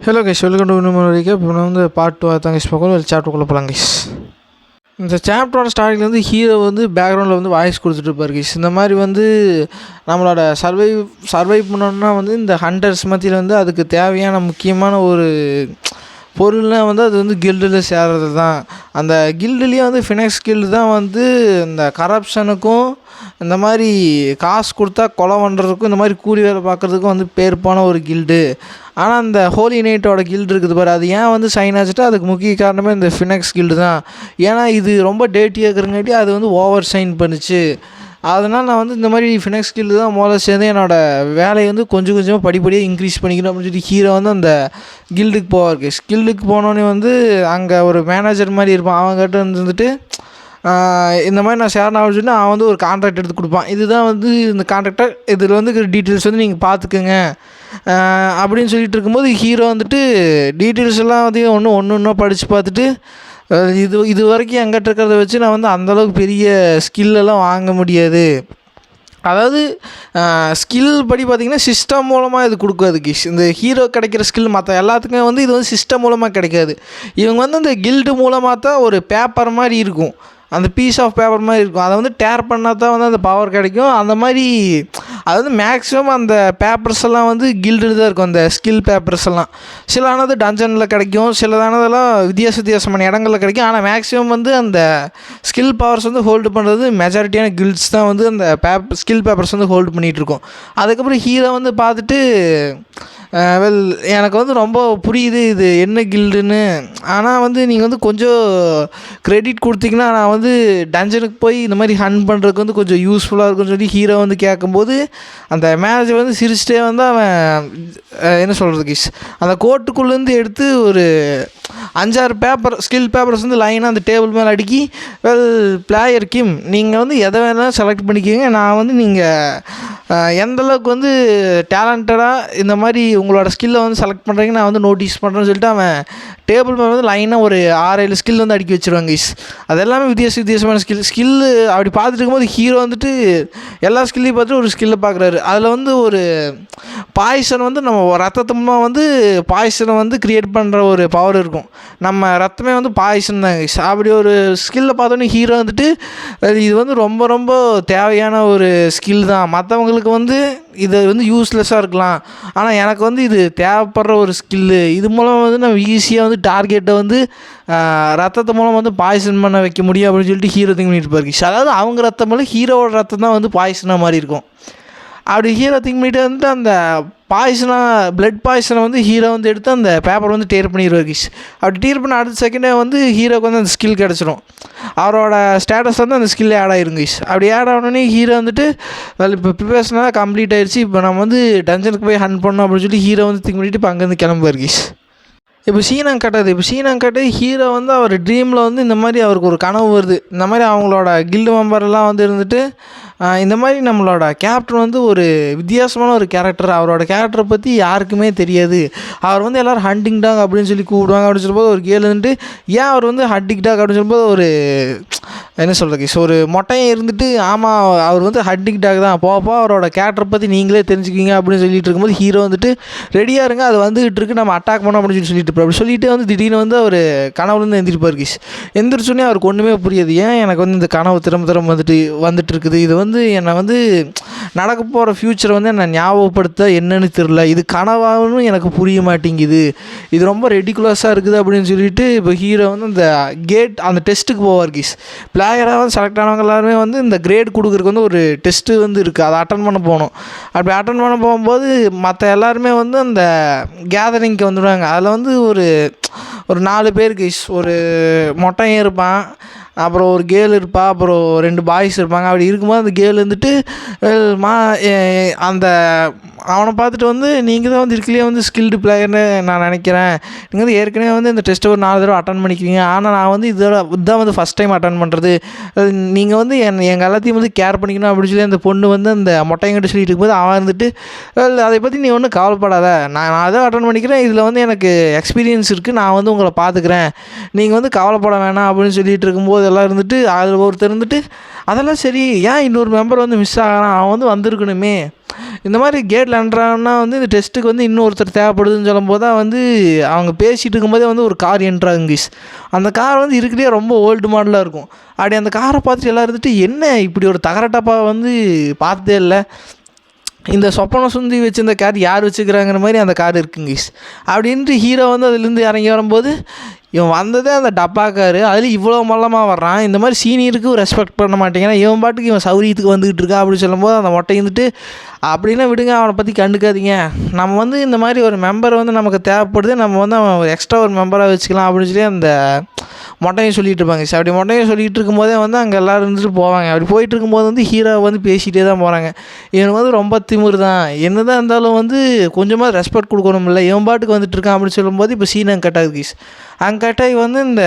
Hello guys welcome to இன்னும் வரைக்கும் இப்போ நான் வந்து பார்ட் டூ தான் கைஸ் பார்க்கணும் ஒரு சாப்டருக்குள்ளே போகலாம் கைஸ் இந்த சாப்டரோட ஸ்டார்டிங்லேருந்து வந்து ஹீரோ வந்து பேக்ரவுண்டில் வந்து வாய்ஸ் கொடுத்துட்டு இருப்பார் கைஸ் இந்த மாதிரி வந்து நம்மளோட சர்வை சர்வை பண்ணணும்னா வந்து இந்த ஹண்டர்ஸ் மத்தியில் வந்து அதுக்கு தேவையான முக்கியமான ஒரு பொருள்னால் வந்து அது வந்து கில்டில் சேர்றது தான் அந்த கில்டுலேயே வந்து ஃபினக்ஸ் கில்டு தான் வந்து இந்த கரப்ஷனுக்கும் இந்த மாதிரி காசு கொடுத்தா கொலை பண்ணுறதுக்கும் இந்த மாதிரி கூலி வேலை பார்க்குறதுக்கும் வந்து பேர்ப்பான ஒரு கில்டு. ஆனால் அந்த ஹோலி நைட்டோட கில்டு இருக்குது பாரு. அது ஏன் வந்து சைன் ஆச்சுட்டா அதுக்கு முக்கிய காரணமே இந்த ஃபினெக்ஸ் கில்டு தான். ஏன்னா இது ரொம்ப டேட்டியாக இருக்கிறங்காட்டி அது வந்து ஓவர் சைன் பண்ணுச்சு. அதனால் நான் வந்து இந்த மாதிரி ஃபினெக்ஸ் கில்டு தான் முதல்ல சேர்ந்து என்னோடய வேலையை வந்து கொஞ்சம் கொஞ்சமாக படிப்படியாக இன்க்ரீஸ் பண்ணிக்கணும் அப்படின்னு சொல்லி ஹீரோ வந்து அந்த கில்டுக்கு போவார். கில்டுக்கு போனோடனே வந்து அங்கே ஒரு மேனேஜர் மாதிரி இருப்பான். அவங்ககிட்ட வந்துட்டு இந்த மாதிரி நான் ஷேர் ஆகணும்னு சொன்னால் அவன் வந்து ஒரு கான்ட்ராக்ட் எடுத்து கொடுப்பான். இதுதான் வந்து இந்த கான்ட்ராக்டை இதில் வந்து டீட்டெயில்ஸ் வந்து நீங்கள் பார்த்துக்குங்க. அப்படின்னு சொல்லிட்டு இருக்கும்போது ஹீரோ வந்துட்டு டீட்டெயில்ஸ் எல்லாம் வந்து ஒன்று ஒன்று ஒன்றா படித்து பார்த்துட்டு இது இது வரைக்கும் எங்கிட்ட இருக்கிறத வச்சு நான் வந்து அந்தளவுக்கு பெரிய ஸ்கில்லெல்லாம் வாங்க முடியாது. அதாவது ஸ்கில் படி பார்த்திங்கன்னா சிஸ்டம் மூலமாக இது கொடுக்கும் அதுக்கு இந்த ஹீரோ கிடைக்கிற ஸ்கில் மற்ற எல்லாத்துக்குமே வந்து இது வந்து சிஸ்டம் மூலமாக கிடைக்காது. இவங்க வந்து இந்த கில்டு மூலமாக தான் ஒரு பேப்பர் மாதிரி இருக்கும். அந்த பீஸ் ஆஃப் பேப்பர் மாதிரி இருக்கும். அதை வந்து டேர் பண்ணால் தான் வந்து அந்த பவர் கிடைக்கும். அந்த மாதிரி அது வந்து மேக்ஸிமம் அந்த பேப்பர்ஸ் எல்லாம் வந்து கில்டு தான் இருக்கும். அந்த ஸ்கில் பேப்பர்ஸ் எல்லாம். சில ஆனது டஞ்சனில் கிடைக்கும். சிலதானதெல்லாம் வித்தியாச வித்தியாசமான இடங்களில் கிடைக்கும். ஆனால் மேக்ஸிமம் வந்து அந்த ஸ்கில் பவர்ஸ் வந்து ஹோல்டு பண்ணுறது மெஜாரிட்டியான கில்ட்ஸ் தான் வந்து அந்த பேப் ஸ்கில் பேப்பர்ஸ் வந்து ஹோல்டு பண்ணிகிட்டு இருக்கும். அதுக்கப்புறம் ஹீரோ வந்து பார்த்துட்டு வெல் எனக்கு வந்து ரொம்ப புரியுது இது என்ன கில்டுன்னு ஆனால் வந்து நீங்கள் வந்து கொஞ்சம் க்ரெடிட் கொடுத்தீங்கன்னா நான் வந்து டஞ்சனுக்கு போய் இந்த மாதிரி ஹன் பண்ணுறதுக்கு வந்து கொஞ்சம் யூஸ்ஃபுல்லாக இருக்கும்னு சொல்லி ஹீரோ வந்து கேட்கும்போது அந்த மேனேஜர் வந்து சிரிச்சிட்டே வந்து அவன் என்ன சொல்கிறது கிஷ் அந்த கோட்டுக்குள்ளேருந்து எடுத்து ஒரு அஞ்சாறு பேப்பர் ஸ்கில் பேப்பர்ஸ் வந்து லைனாக அந்த டேபிள் மேலே அடுக்கி வெல் பிளேயர் கிம் நீங்கள் வந்து எதை வேணாலும் செலக்ட் பண்ணிக்கோங்க. நான் வந்து நீங்கள் எந்த அளவுக்கு வந்து டேலண்டடாக இந்த மாதிரி உங்களோட ஸ்கில்லை வந்து செலக்ட் பண்ணுறீங்க நான் வந்து நோட்டீஸ் பண்ணுறேன்னு சொல்லிட்டு அவன் டேபிள் மேலே வந்து லைனாக ஒரு ஆறு ஏழு ஸ்கில் வந்து அடுக்கி வச்சுருவாங்க கிஷ். அது எல்லாமே வித்தியாச வித்தியாசமான ஸ்கில் ஸ்கில்லு அப்படி பார்த்துட்டு இருக்கும்போது ஹீரோ வந்துட்டு எல்லா ஸ்கில்லையும் பார்த்துட்டு ஒரு ஸ்கில்லை பார்க்குறாரு அதில் வந்து ஒரு பாய்சன் வந்து நம்ம ரத்தத்தமாக வந்து பாய்சனை வந்து க்ரியேட் பண்ணுற ஒரு பவர் இருக்கும். நம்ம ரத்தமே வந்து பாய்சன் தான். அப்படி ஒரு ஸ்கில்லை பார்த்தோன்னே ஹீரோ வந்துட்டு இது வந்து ரொம்ப ரொம்ப தேவையான ஒரு ஸ்கில் தான். மற்றவங்களுக்கு வந்து இது வந்து யூஸ்லெஸ்ஸாக இருக்கலாம். ஆனால் எனக்கு வந்து இது தேவைப்படுற ஒரு ஸ்கில்லு இது மூலம் வந்து நம்ம ஈஸியாக வந்து டார்கெட்டை வந்து ரத்தத்தை ரத்தத்து மூலம் வந்து பாய்சன் பண்ண வைக்க முடியும் அப்படின்னு சொல்லிட்டு ஹீரோ திங்க் பண்ணிட்டு இருப்பாரு. அதாவது அவங்க ரத்தம் மேலே ஹீரோவோட ரத்தம் தான் வந்து பாய்சனாக மாதிரி இருக்கும். அப்படி ஹீரோ திங்க் பண்ணிட்டு வந்துட்டு அந்த பாய்சனாக பிளட் பாய்சனை வந்து ஹீரோ வந்து எடுத்து அந்த பேப்பர் வந்து டேர் பண்ணிடுவார் கிஷ் அப்படி டீர் பண்ண அடுத்த செகண்டே வந்து ஹீரோக்கு வந்து அந்த ஸ்கில் கிடச்சிடும். அவரோட ஸ்டேட்டஸ் வந்து அந்த ஸ்கில் ஆட் ஆயிருங்க கிஷ் அப்படி ஆட் ஆனோடனே ஹீரோ வந்துட்டு well, இப்போ ப்ரிப்பரேஷனாக கம்ப்ளீட் ஆயிடுச்சு இப்போ நம்ம வந்து டஞ்சனுக்கு போய் ஹன் பண்ணோம் அப்படின்னு சொல்லி ஹீரோ வந்து திங்க் பண்ணிட்டு இப்போ அங்கேருந்து கிளம்புவார் கிஷ் இப்போ சீனாங் கட்டது இப்போ சீனாங் கட்டு ஹீரோ வந்து அவர் ட்ரீமில் வந்து இந்த மாதிரி அவருக்கு ஒரு கனவு வருது. இந்த மாதிரி அவங்களோட கில்டு மெம்பர்லாம் வந்து இருந்துட்டு இந்த மாதிரி நம்மளோட கேப்டன் வந்து ஒரு வித்தியாசமான ஒரு கேரக்டர் அவரோட கேரக்டரை பற்றி யாருக்குமே தெரியாது. அவர் வந்து எல்லோரும் ஹண்டிங் டாக் அப்படின்னு சொல்லி கூப்பிடுவாங்க அப்படின்னு சொல்லும்போது ஒரு கேள் வந்துட்டு ஏன் அவர் வந்து ஹண்டிங் டாக் அப்படின்னு சொல்லும்போது ஒரு என்ன சொல்கிறது ஸோ ஒரு மொட்டையை இருந்துட்டு ஆமாம் அவர் வந்து ஹட்டிக் டாக் தான் போப்போ அவரோட கேரக்டரை பற்றி நீங்களே தெரிஞ்சுக்கிங்க அப்படின்னு சொல்லிட்டு இருக்கும்போது ஹீரோ வந்துட்டு ரெடியாக இருங்க அது வந்துகிட்டு இருக்கு நம்ம அட்டாக் பண்ணோம் அப்படின்னு சொல்லி சொல்லிட்டு அப்படி சொல்லிட்டு வந்து திடீர்னு வந்து அவர் கனவுலேருந்து எந்திரிப்பார் கிஷ். எந்திரிச்சோடனே அவருக்கு ஒன்றுமே புரியாது ஏன் எனக்கு வந்து இந்த கனவு திரும்ப திரும்ப வந்துட்டு வந்துட்டு இருக்குது? இது வந்து என்னை வந்து நடக்க போகிற ஃப்யூச்சரை வந்து என்னை ஞாபகப்படுத்த என்னன்னு தெரில இது கனவாகவும் எனக்கு புரிய மாட்டேங்குது. இது ரொம்ப ரெடிகுலஸாக இருக்குது அப்படின்னு சொல்லிட்டு இப்போ ஹீரோ வந்து அந்த கேட் அந்த டெஸ்ட்டுக்கு போவார் கீஸ் பிளேயராக வந்து செலக்ட் ஆனவங்க எல்லாருமே வந்து இந்த கிரேட் கொடுக்குறதுக்கு வந்து ஒரு டெஸ்ட்டு வந்து இருக்குது அதை அட்டன் பண்ண போகணும். அப்படி அட்டன் பண்ண போகும்போது மற்ற எல்லாருமே வந்து அந்த கேதரிங்க்கு வந்துடுவாங்க. அதில் வந்து ஒரு ஒரு நாலு பேருக்கு ஒரு மொட்டையும் இருப்பான். அப்புறம் ஒரு கேர்ள் இருப்பா. அப்புறம் ரெண்டு பாய்ஸ் இருப்பாங்க. அப்படி இருக்கும்போது அந்த கேர்ள் வந்துட்டு மா அந்த அவனை பார்த்துட்டு வந்து நீங்கள் தான் வந்து இருக்கலையே வந்து ஸ்கில்டு பிளேயர்னு நான் நினைக்கிறேன். நீங்கள் வந்து ஏற்கனவே வந்து இந்த டெஸ்ட்டை ஒரு நாலு தடவை அட்டன் பண்ணிக்கிறீங்க. ஆனால் நான் வந்து இதோட இதுதான் வந்து ஃபஸ்ட் டைம் அட்டன் பண்ணுறது நீங்கள் வந்து என் எங்கள் எல்லாத்தையும் வந்து கேர் பண்ணிக்கணும் அப்படின்னு சொல்லி அந்த பொண்ணு வந்து அந்த மொட்டைங்கிட்ட சொல்லிட்டு இருக்கும்போது அவன் இருந்துட்டு அதை பற்றி நீ ஒன்றும் கவலைப்படாத. நான் நான் தான் அட்டன் பண்ணிக்கிறேன். இதில் வந்து எனக்கு எக்ஸ்பீரியன்ஸ் இருக்குது நான் வந்து உங்களை பார்த்துக்கிறேன். நீங்கள் வந்து கவலைப்பட வேணாம். அப்படின்னு சொல்லிட்டு இருக்கும்போது எல்லாம் இருந்துட்டு அதில் ஒருத்தர் இருந்துட்டு அதெல்லாம் சரி. ஏன் இன்னொரு மெம்பர் வந்து மிஸ் ஆகிறான்? அவன் வந்து வந்திருக்கணுமே. இந்த மாதிரி கேட்டில் என்ட்ரானா வந்து இந்த டெஸ்ட்டுக்கு வந்து இன்னொருத்தர் தேவைப்படுதுன்னு சொல்லும்போது தான் வந்து அவங்க பேசிகிட்டு இருக்கும்போதே வந்து ஒரு கார் என்ட்ராங்க கீஸ் அந்த கார் வந்து இருக்கிறதே ரொம்ப ஓல்டு மாடலாக இருக்கும். அப்படி அந்த காரை பார்த்துட்டு எல்லாம் இருந்துட்டு என்ன இப்படி ஒரு தகரட்டப்பாக வந்து பார்த்ததே இல்லை. இந்த சொப்பன சுந்தி வச்சிருந்த கார் யார் வச்சுக்கிறாங்கிற மாதிரி அந்த கார் இருக்குங்க அப்படின்ட்டு ஹீரோ வந்து அதுலேருந்து இறங்கி வரும்போது இவன் வந்ததே அந்த டப்பாக்காரு அதில் இவ்வளோ மல்லமாக வர்றான் இந்த மாதிரி சீனியருக்கு ரெஸ்பெக்ட் பண்ண மாட்டேங்கிறான். இவன் பாட்டுக்கு இவன் சௌரியத்துக்கு வந்துக்கிட்டு இருக்கா அப்படின்னு சொல்லும்போது அந்த மொட்டை இருந்துட்டு அப்படின்னா விடுங்க அவனை பற்றி கண்டுக்காதீங்க. நம்ம வந்து இந்த மாதிரி ஒரு மெம்பர் வந்து நமக்கு தேவைப்படுது நம்ம வந்து அவன் எக்ஸ்ட்ரா ஒரு மெம்பராக வச்சுக்கலாம் அப்படின்னு சொல்லி அந்த மொட்டையும் சொல்லிட்டு இருப்பாங்க. சரி அப்படி மொட்டையும் சொல்லிகிட்டு இருக்கும்போதே வந்து அங்கே எல்லோரும் இருந்துட்டு போவாங்க. அப்படி போயிட்டு இருக்கும்போது வந்து ஹீரோ வந்து பேசிகிட்டே தான் போகிறாங்க இவன் வந்து ரொம்ப திமிர் தான். என்ன தான் இருந்தாலும் வந்து கொஞ்சமாக ரெஸ்பெக்ட் கொடுக்கணும்ல. இவன் பாட்டுக்கு வந்துட்டு இருக்கான் அப்படின்னு சொல்லும்போது இப்போ சீன் அங்கே கட்டாகுது கீஸ் அங்கே கட்டாகி வந்து இந்த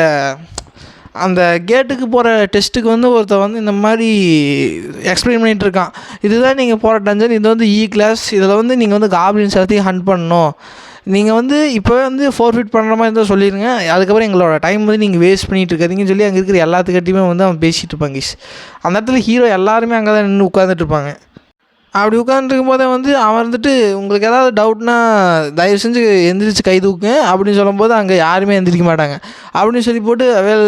அந்த கேட்டுக்கு போகிற டெஸ்ட்டுக்கு வந்து ஒருத்தன் வந்து இந்த மாதிரி எக்ஸ்பிளைன் பண்ணிகிட்டு இருக்கான். இதுதான் நீங்கள் போகிற டஞ்சன் இது வந்து இ கிளாஸ் இதில் வந்து நீங்கள் வந்து காப்ளின்ஸ் எல்லாத்தையும் ஹண்ட் பண்ணணும். நீங்கள் வந்து இப்போ வந்து ஃபோர்ஃபிட் பண்ணுற மாதிரி இருந்தால் சொல்லிடுங்க அதுக்கப்புறம் எங்களோட டைம் வந்து நீங்கள் வேஸ்ட் பண்ணிகிட்டு இருக்காதீங்கன்னு சொல்லி அங்கே இருக்கிற எல்லாத்துக்கிட்டையுமே வந்து அவன் பேசிகிட்டு இருப்பாங்க அந்த இடத்துல ஹீரோ எல்லாருமே அங்கே தான் நின்று உட்காந்துட்டு இருப்பாங்க. அப்படி உட்காந்துருக்கும் போதே வந்து அவன் வந்துட்டு உங்களுக்கு ஏதாவது டவுட்னா தயவு செஞ்சு எந்திரிச்சு கை தூக்குங்க அப்படின்னு சொல்லும்போது அங்கே யாருமே எந்திரிக்க மாட்டாங்க. அப்படின்னு சொல்லி போட்டு வெல்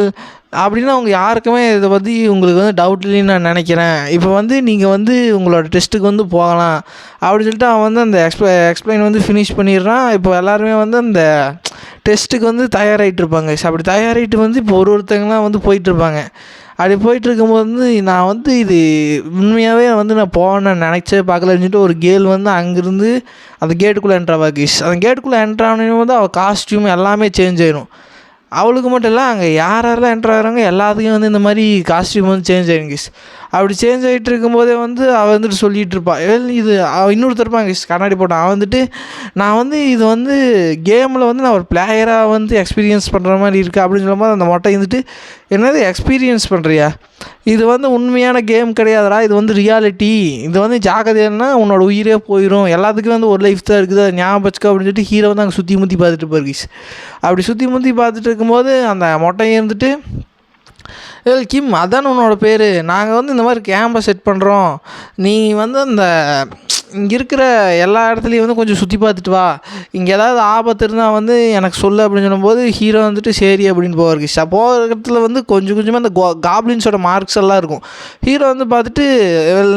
அப்படின்னா அவங்க யாருக்குமே இதை பற்றி உங்களுக்கு வந்து டவுட் இல்லைன்னு நான் நினைக்கிறேன். இப்போ வந்து நீங்கள் வந்து உங்களோட டெஸ்ட்டுக்கு வந்து போகலாம் அப்படின்னு சொல்லிட்டு அவன் வந்து அந்த எக்ஸ்ப்ள எக்ஸ்பிளைன் வந்து ஃபினிஷ் பண்ணிடுறான். இப்போ எல்லாருமே வந்து அந்த டெஸ்ட்டுக்கு வந்து தயாராகிட்டு இருப்பாங்க. அப்படி தயாராகிட்டு வந்து இப்போ ஒரு ஒருத்தங்களாம் வந்து போயிட்டுருப்பாங்க அப்படி போயிட்டு இருக்கும்போது வந்து நான் வந்து இது உண்மையாகவே வந்து நான் போனேன் நினச்சே பார்க்கலன்னு சொல்லிட்டு ஒரு கேள் வந்து அங்கேருந்து அந்த கேட்டுக்குள்ளே என்ட்ரா கிஸ் அந்த கேட்டுக்குள்ளே என்ட்ரானும் வந்து அவள் காஸ்டியூம் எல்லாமே சேஞ்ச் ஆயிடும் அவளுக்கு மட்டும் இல்லை அங்கே யார் யாரெல்லாம் என்ட்ரு ஆகிறாங்க எல்லாத்துக்கும் வந்து இந்த மாதிரி காஸ்டியூம் வந்து சேஞ்ச் ஆகிடும் கிஸ் அப்படி சேஞ்ச் ஆகிட்டு இருக்கும்போதே வந்து அவள் வந்துட்டு சொல்லிகிட்டு இருப்பாள் இது அவள் இன்னொருத்தர் கண்ணாடி போட்டான் அவன் வந்துட்டு நான் வந்து இது வந்து கேமில் வந்து நான் ஒரு பிளேயராக வந்து எக்ஸ்பீரியன்ஸ் பண்ணுற மாதிரி இருக்குது அப்படின்னு சொல்லும்போது அந்த மொட்டை இருந்துட்டு என்னது எக்ஸ்பீரியன்ஸ் பண்ணுறியா இது வந்து உண்மையான கேம் கிடையாதுடா. இது வந்து ரியாலிட்டி இது வந்து ஜாக்கிரதைன்னா உன்னோட உயிரே போயிடும் எல்லாத்துக்கும் வந்து ஒரு லைஃப் தான் இருக்குது. அதை ஞாபகம் வச்சுக்கோ. அப்படின்னு சொல்லிட்டு ஹீரோ வந்து அங்கே சுற்றி முற்றி பார்த்துட்டு போயிருக்கீஸ் அப்படி சுற்றி முற்றி பார்த்துட்டு இருக்கும்போது அந்த மொட்டையை இருந்துட்டு ஏல் கிம் அதான் உன்னோட பேர். நாங்கள் வந்து இந்த மாதிரி கேமரா செட் பண்ணுறோம் நீ வந்து அந்த இங்கே இருக்கிற எல்லா இடத்துலையும் வந்து கொஞ்சம் சுற்றி பார்த்துட்டு வா. இங்கே ஏதாவது ஆபத்து இருந்தால் வந்து எனக்கு சொல்லு அப்படின்னு சொல்லும்போது ஹீரோ வந்துட்டு சரி அப்படின்னு போவார். கிஷா போகிற இடத்துல வந்து கொஞ்சம் கொஞ்சமாக அந்த காப்ளின்ஸோட மார்க்ஸ் எல்லாம் இருக்கும். ஹீரோ வந்து பார்த்துட்டு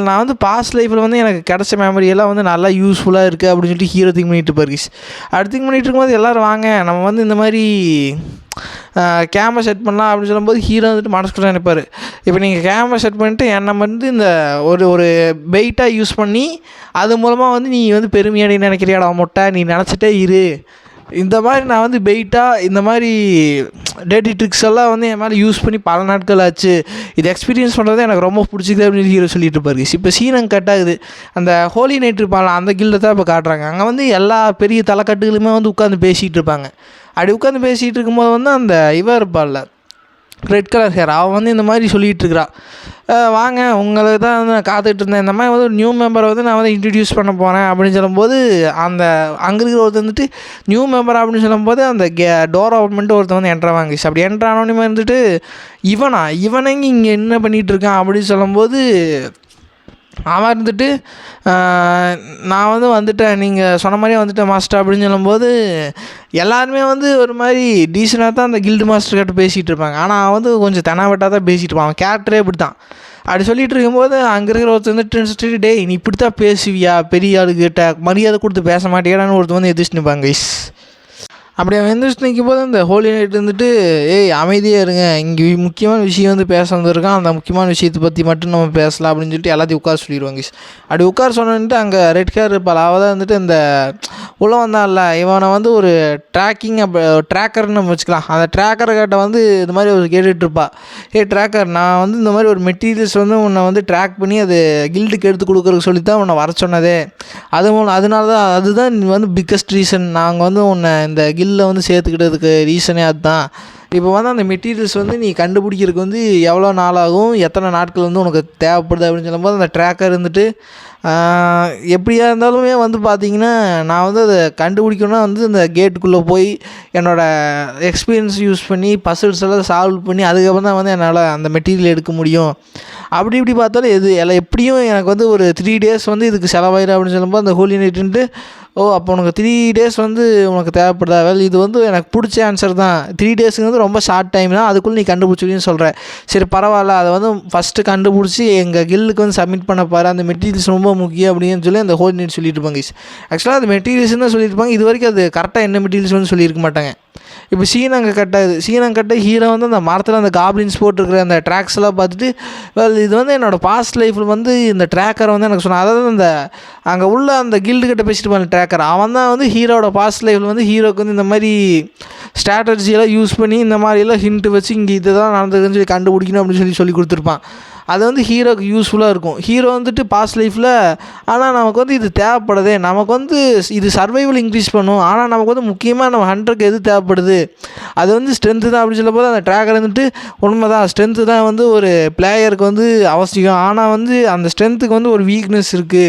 நான் வந்து பாஸ்ட் லைஃப்பில் வந்து எனக்கு கிடைச்ச மெமரி எல்லாம் வந்து நல்லா யூஸ்ஃபுல்லாக இருக்குது அப்படின்னு சொல்லிட்டு ஹீரோ திங்க் பண்ணிட்டு இருப்பார் கிஷ். அடுத்து திங்க் பண்ணிட்டு இருக்கும்போது எல்லோரும் வாங்க நம்ம வந்து இந்த மாதிரி கேமரா செட் பண்ணலாம் அப்படின்னு சொல்லும்போது ஹீரோ வந்துட்டு மனசுக்குள்ள நினைப்பார். இப்போ நீங்கள் கேமரா செட் பண்ணிட்டு என்னை வந்து இந்த ஒரு ஒரு பெயிட்டாக யூஸ் பண்ணி அது மூலமாக வந்து நீ வந்து பெருமையாடி நினைக்கிறியாடா மொட்டை? நீ நினச்சிட்டே இரு. இந்த மாதிரி நான் வந்து பெயிட்டாக இந்த மாதிரி டேட்டி ட்ரிக்ஸ் எல்லாம் வந்து என் மேலே யூஸ் பண்ணி பல நாட்கள் ஆச்சு. இது எக்ஸ்பீரியன்ஸ் பண்ணுறது எனக்கு ரொம்ப பிடிச்சிக்குது அப்படின்னு ஹீரோ சொல்லிட்டு இருப்பாரு. இப்போ சீனம் கட் ஆகுது. அந்த ஹோலி நைட் இருப்பாங்களா அந்த கில்லை தான் இப்போ காட்டுறாங்க. அங்கே வந்து எல்லா பெரிய தலைக்கட்டுகளுமே வந்து உட்காந்து பேசிகிட்டு இருப்பாங்க. அப்படி உட்காந்து பேசிகிட்டு இருக்கும்போது வந்து அந்த இவ இருப்பாள்ல ரெட் கலர் ஹேர் அவன் வந்து இந்த மாதிரி சொல்லிகிட்டு வாங்க உங்களுக்கு தான் வந்து நான் காத்துக்கிட்டு இருந்தேன். இந்த மாதிரி வந்து நியூ மெம்பரை வந்து நான் வந்து இன்ட்ரடியூஸ் பண்ண போகிறேன் அப்படின்னு சொல்லும்போது அந்த அங்கே இருக்கிற ஒருத்தர் வந்துட்டு நியூ மெம்பர் அப்படின்னு சொல்லும்போது அந்த கே டோர் ஓப்பன் ஒருத்தன் வந்து என்ட்ரா வாங்கிச்சு. அப்படி என்ட்ரு ஆனோடனே இருந்துட்டு இவனா? இவனங்க இங்கே என்ன பண்ணிகிட்டு இருக்கான்? அப்படின்னு சொல்லும்போது அவன் இருந்துட்டு நான் வந்து வந்துட்டேன். நீங்கள் சொன்ன மாதிரியே வந்துட்டேன் மாஸ்டர் அப்படின்னு சொல்லும்போது எல்லாருமே வந்து ஒரு மாதிரி டீசெண்டாக தான் அந்த கில்டு மாஸ்டர் கிட்ட பேசிகிட்டு இருப்பாங்க. ஆனால் அவன் வந்து கொஞ்சம் தெனாவட்டாக தான் பேசிகிட்டு இருப்பான். அவன் கேரக்டரே இப்படி தான் அப்படி சொல்லிட்டு இருக்கும்போது அங்கே இருக்கிற ஒருத்தர் வந்து டென்ஸ்ட்டு டே நீ இப்படி தான் பேசுவியா? பெரிய ஆளுக்கிட்ட மரியாதை கொடுத்து பேச மாட்டேடான்னு ஒருத்தர் வந்து எதிர்த்து நிற்பாங்க அப்படி அவன் எந்திரிச்சு நிற்கும் போது அந்த ஹோலி நைட் வந்துட்டு ஏய் அமைதியாக இருங்க. இங்கே முக்கியமான விஷயம் வந்து பேச வந்திருக்கான். அந்த முக்கியமான விஷயத்தை பற்றி மட்டும் நம்ம பேசலாம். அப்படின்னு சொல்லிட்டு எல்லாத்தையும் உட்கார சொல்லிடுவாங்க அப்படி உட்கார சொன்னிட்டு அங்கே ரெட் கார் இருப்பாள் அவள் தான் வந்துட்டு இந்த உள்ள வந்தான்ல இவனை வந்து ஒரு ட்ராக்கிங் அப்போ ட்ராக்கர்னு நம்ம வச்சுக்கலாம். அந்த ட்ராக்கர் கிட்ட வந்து இந்த மாதிரி ஒரு கேட்டுட்ருப்பா ஏ ட்ராக்கர் நான் வந்து இந்த மாதிரி ஒரு மெட்டீரியல்ஸ் வந்து உன்னை வந்து ட்ராக் பண்ணி அது கில்டுக்கு எடுத்து கொடுக்குறதுக்கு சொல்லி தான் உன்னை வர சொன்னதே. அது மூலம் அதனால தான் அதுதான் வந்து பிக்கஸ்ட் ரீசன் நாங்கள் வந்து உன்னை இந்த கில்லில் வந்து சேர்த்துக்கிட்டதுக்கு ரீசனே அதுதான். இப்போ வந்து அந்த மெட்டீரியல்ஸ் வந்து நீ கண்டுபிடிக்கிறதுக்கு வந்து எவ்வளோ நாள் ஆகும் எத்தனை நாட்கள் வந்து உனக்கு தேவைப்படுது அப்படின்னு சொல்லும்போது அந்த ட்ராக்கர் இருந்துட்டு எப்படியா இருந்தாலுமே வந்து பார்த்தீங்கன்னா நான் வந்து அதை கண்டுபிடிக்கணும்னா வந்து இந்த கேட்டுக்குள்ளே போய் என்னோடய எக்ஸ்பீரியன்ஸ் யூஸ் பண்ணி பசில்ஸ் எல்லாம் சால்வ் பண்ணி அதுக்கப்புறம் தான் வந்து என்னால் அந்த மெட்டீரியல் எடுக்க முடியும். அப்படி இப்படி பார்த்தாலும் எது எல்லாம் எப்படியும் எனக்கு வந்து ஒரு த்ரீ டேஸ் வந்து இதுக்கு செலவாயிடும் அப்படின்னு சொல்லும்போது அந்த ஹோலி நைட்டுன்ட்டு ஓ அப்போ உனக்கு த்ரீ டேஸ் வந்து உனக்கு தேவைப்படுதா? வெல் இது வந்து எனக்கு பிடிச்ச ஆன்சர் தான். த்ரீ டேஸுங்கிறது ரொம்ப ஷார்ட் டைம் தான். அதுக்குள்ளே நீ கண்டுபிடிச்சின்னு சொல்கிறேன் சரி பரவாயில்ல. அதை வந்து ஃபஸ்ட்டு கண்டுபிடிச்சி எங்கள் கில்லுக்கு வந்து சப்மிட் பண்ண பாரு. அந்த மெட்டீரியல்ஸ் ரொம்ப முக்கியம் அப்படின்னு சொல்லி அந்த ஹோல் நீட் சொல்லிட்டு இருப்பாங்க ஆக்சுவலாக அது மெட்டீரியல்ஸ் தான் சொல்லியிருப்பாங்க இது வரைக்கும் அது கரெக்டாக என்ன மெட்டீரியல்ஸ் வந்து சொல்லியிருக்க மாட்டாங்க. இப்போ சீனங்க கட்டாது சீனங்கட்டை ஹீரோ வந்து அந்த மரத்தில் அந்த காப்ளின்ஸ் போட்டிருக்கிற அந்த ட்ராக்ஸ்லாம் பார்த்துட்டு வெல் இது வந்து என்னோடய பாஸ்ட் லைஃப்பில் வந்து இந்த ட்ராக்கரை வந்து எனக்கு சொன்னான். அதாவது அந்த அங்கே உள்ள அந்த கில்டு கிட்ட பேசிட்டு போன ட்ராக்கர் அவன் தான் வந்து ஹீரோட பாஸ்ட் லைஃப்பில் வந்து ஹீரோக்கு வந்து இந்த மாதிரி ஸ்ட்ராட்டஜியெல்லாம் யூஸ் பண்ணி இந்த மாதிரிலாம் ஹிண்ட்டு வச்சு இங்கே இதுதான் நடந்துருக்குன்னு நடந்ததுன்னு சொல்லி கண்டுபிடிக்கணும் அப்படின்னு சொல்லி சொல்லி கொடுத்துருப்பான். அது வந்து ஹீரோக்கு யூஸ்ஃபுல்லாக இருக்கும். ஹீரோ வந்துட்டு பாஸ்ட் லைஃப்பில் ஆனால் நமக்கு வந்து இது தேவைப்படுதே. நமக்கு வந்து இது சர்வைவல் இன்க்ரீஸ் பண்ணும். ஆனால் நமக்கு வந்து முக்கியமாக நம்ம ஹண்ட்ரக்கு எது தேவைப்படுது? அது வந்து ஸ்ட்ரென்த்து தான் அப்படின்னு சொல்லும்போது அந்த ட்ராக்கர் வந்துட்டு உண்மை தான் ஸ்ட்ரென்த்து தான் வந்து ஒரு பிளேயருக்கு வந்து அவசியம். ஆனால் வந்து அந்த ஸ்ட்ரென்த்துக்கு வந்து ஒரு வீக்னஸ் இருக்குது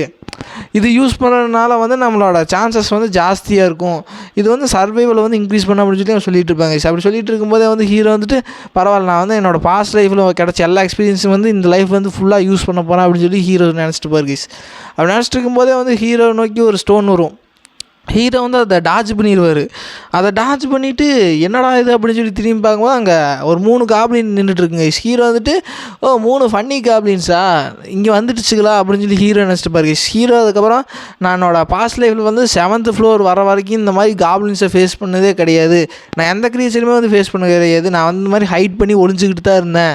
இது யூஸ் பண்ணுறதுனால வந்து நம்மளோட சான்சஸ் வந்து ஜாஸ்தியாக இருக்கும். இது வந்து சர்வைவலை வந்து இன்க்ரீஸ் பண்ண அப்படின்னு சொல்லி சொல்லிட்டு இருப்பாங்க. அப்படி சொல்லிட்டு இருக்கும்போதே வந்து ஹீரோ வந்துட்டு பரவாயில்ல நான் வந்து என்னோடய பாஸ்ட் லைஃப்பில் கிடச்ச எல்லா எக்ஸ்பீரியன்ஸும் வந்து இந்த லைஃப் வந்து ஃபுல்லாக யூஸ் பண்ண போகிறேன் அப்படின்னு சொல்லி ஹீரோ நினச்சிட்டு பாரு அப்படி நினச்சிட்டு இருக்கும்போதே வந்து ஹீரோ நோக்கி ஒரு ஸ்டோன் வரும். ஹீரோ வந்து அதை டாச் பண்ணிடுவார் அதை டாஜ் பண்ணிவிட்டு என்னடா இது அப்படின்னு சொல்லி திரும்பி பார்க்கும்போது அங்கே ஒரு மூணு காப்ளின் நின்றுட்டுருக்குங்க ஹீரோ வந்துட்டு ஓ மூணு ஃபன்னி காப்ளின்ஸா இங்கே வந்துடுச்சுங்களா அப்படின்னு சொல்லி ஹீரோ நினச்சிட்டு பாருங்க ஹீரோ அதுக்கப்புறம் நான் என்னோடய பாஸ்ட் லைஃப்பில் வந்து செவன்த் ஃப்ளோர் வர வரைக்கும் இந்த மாதிரி காப்ளின்ஸை ஃபேஸ் பண்ணதே கிடையாது. நான் எந்த க்ரீச்சருமே வந்து ஃபேஸ் பண்ண கிடையாது. நான் வந்து இந்த மாதிரி ஹைட் பண்ணி ஒளிஞ்சிக்கிட்டு தான் இருந்தேன்.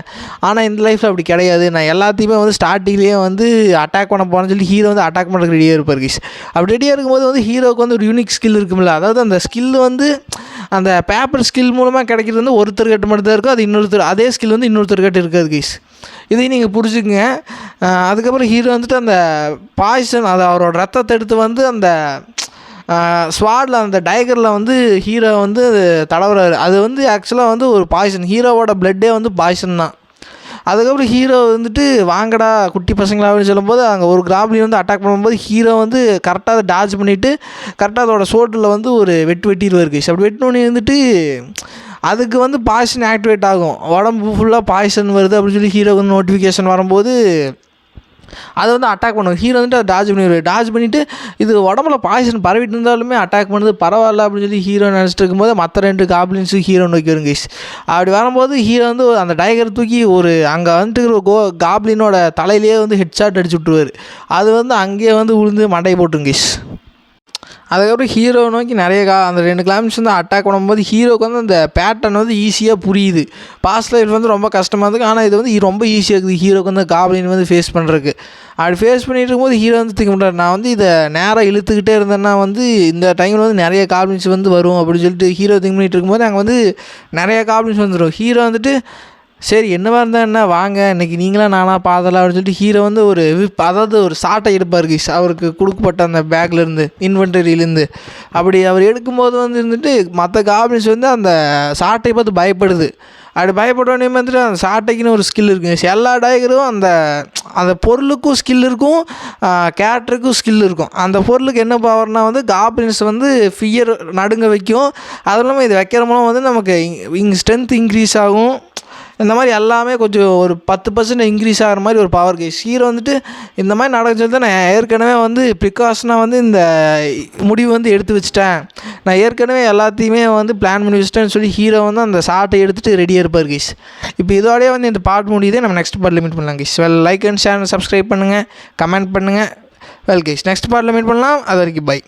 ஆனால் இந்த லைஃப்பில் அப்படி கிடையாது. நான் எல்லாத்தையுமே வந்து ஸ்டார்டிங்லேயே வந்து அட்டாக் பண்ண போகிறேன்னு சொல்லி ஹீரோ வந்து அட்டாக் பண்ணுறதுக்கு ரெடியாக இருப்பார் கிஷ் அப்படி ரெடியாக இருக்கும்போது வந்து ஹீரோக்கு வந்து ஒரு யூனிக் ஸ்கில் இருக்கும்ல. அதாவது அந்த ஸ்கில் வந்து அந்த பேப்பர் ஸ்கில் மூலமாக கிடைக்கிறது வந்து ஒருத்தர் கட்டு மட்டும் தான் இருக்கும். அது இன்னொருத்தர் அதே ஸ்கில் வந்து இன்னொருத்தர் கட்டு இருக்காது கைஸ் இதையும் நீங்கள் புரிஞ்சுக்குங்க. அதுக்கப்புறம் ஹீரோ வந்துட்டு அந்த பாய்சன் அதை அவரோட ரத்தத்தை எடுத்து வந்து அந்த ஸ்வாடில் அந்த டைகரில் வந்து ஹீரோ வந்து தடவுறாரு. அது வந்து ஆக்சுவலாக வந்து ஒரு பாய்சன் ஹீரோவோட பிளட்டே வந்து பாய்சன் தான். அதுக்கப்புறம் ஹீரோ வந்துட்டு வாங்கடா குட்டி பசங்களா அப்படின்னு சொல்லும்போது அங்கே ஒரு கிராப்ளின் வந்து அட்டாக் பண்ணும்போது ஹீரோ வந்து கரெக்டாக அதை டாச் பண்ணிவிட்டு கரெக்டாக அதோட சோட்டில் வந்து ஒரு வெட்டு வெட்டிடுவார் கைஸ் அப்படி வெட்டினோடனே வந்துட்டு அதுக்கு வந்து பாய்சன் ஆக்டிவேட் ஆகும். உடம்பு ஃபுல்லாக பாய்சன் வருது அப்படின்னு சொல்லி ஹீரோக்கு வந்து நோட்டிஃபிகேஷன் வரும்போது அதை வந்து அட்டாக் பண்ணுவோம் ஹீரோ வந்துட்டு அதை டாஜ் பண்ணிடுவார். டாஜ் பண்ணிவிட்டு இது உடம்புல பாய்சன் பரவிட்டு இருந்தாலுமே அட்டாக் பண்ணுது. பரவாயில்ல அப்படின்னு சொல்லி ஹீரோ நினச்சிட்டு இருக்கும்போது மற்ற ரெண்டு காப்ளின்ஸும் ஹீரோ நோக்கி கைஸ் அப்படி வரும்போது ஹீரோ வந்து அந்த டைகர் தூக்கி ஒரு அங்கே வந்துட்டு கோ காப்ளினோட தலையிலேயே வந்து ஹெட் ஷாட் அடிச்சு விட்ருவார் அது வந்து அங்கேயே வந்து உளுந்து மண்டை போட்டுங்க அதுக்கப்புறம் ஹீரோ நோக்கி நிறைய கா அந்த ரெண்டு கிளாமிஸ் வந்து அட்டாக் பண்ணும்போது ஹீரோக்கு வந்து அந்த பேட்டர்ன் வந்து ஈஸியாக புரியுது. பாஸ்ட் லைஃப் வந்து ரொம்ப கஷ்டமாக இருக்குது ஆனால் இது வந்து ரொம்ப ஈஸியாக இருக்குது. ஹீரோக்கு வந்து காப்ளின் வந்து ஃபேஸ் பண்ணுறதுக்கு அப்படி ஃபேஸ் பண்ணிட்டு இருக்கும்போது ஹீரோ வந்து திங்க முடியாது நான் வந்து இதை நேராக இழுத்துக்கிட்டே இருந்தேன்னா வந்து இந்த டைமில் வந்து நிறைய காப்ளின்ஸ் வந்து வரும் அப்படின்னு சொல்லிட்டு ஹீரோ திங்க் பண்ணிட்டு இருக்கும்போது அங்கே வந்து நிறைய காப்ளின்ஸ் வந்துடும் ஹீரோ வந்துட்டு சரி என்னவா இருந்தால் என்ன? வாங்க இன்றைக்கி நீங்களாம் நானாக பார்த்தலாம் அப்படின்னு சொல்லிட்டு ஹீரோ வந்து ஒரு விப் அதாவது ஒரு சாட்டை எடுப்பார் கிஷ். அவருக்கு கொடுக்கப்பட்ட அந்த பேக்லேருந்து இன்வென்டரியிலேருந்து அப்படி அவர் எடுக்கும்போது வந்து இருந்துட்டு மற்ற காபின்ஸ் வந்து அந்த சாட்டை பார்த்து பயப்படுது. அப்படி பயப்படனே வந்துட்டு அந்த சாட்டைக்குன்னு ஒரு ஸ்கில் இருக்குது எல்லா டயகரும் அந்த அந்த பொருளுக்கும் ஸ்கில் இருக்கும் கேரக்டருக்கும் ஸ்கில் இருக்கும். அந்த பொருளுக்கு என்ன பவர்னால் வந்து காப்ளின்ஸ் வந்து ஃபியர் நடுங்க வைக்கும். அதுவும் இல்லாமல் இது வைக்கிற மூலம் வந்து நமக்கு இங்கே ஸ்ட்ரென்த் இன்க்ரீஸ் ஆகும். இந்த மாதிரி எல்லாமே கொஞ்சம் ஒரு பத்து பர்சன்ட் இன்க்ரீஸ் ஆகிற மாதிரி ஒரு பவர் கேஸ் ஹீரோ வந்துட்டு இந்த மாதிரி நடக்கிறது தான் நான் ஏற்கனவே வந்து ப்ரிகாஷனாக வந்து இந்த முடிவு வந்து எடுத்து வச்சுட்டேன். நான் ஏற்கனவே எல்லாத்தையுமே வந்து பிளான் பண்ணி வச்சுட்டேன்னு சொல்லி ஹீரோ வந்து அந்த ஷார்ட்டை எடுத்துகிட்டு ரெடியாக இருப்பார் கேஸ் இப்போ இதோடய வந்து இந்த பாட் முடியுதே. நம்ம நெக்ஸ்ட் பார்ட்டில் மீட் பண்ணலாம் guys well like and share subscribe பண்ணுங்கள் கமெண்ட் பண்ணுங்கள் வெல் கேஸ் நெக்ஸ்ட் பார்ட்டில் மீட் பண்ணலாம். அது வரைக்கும் பை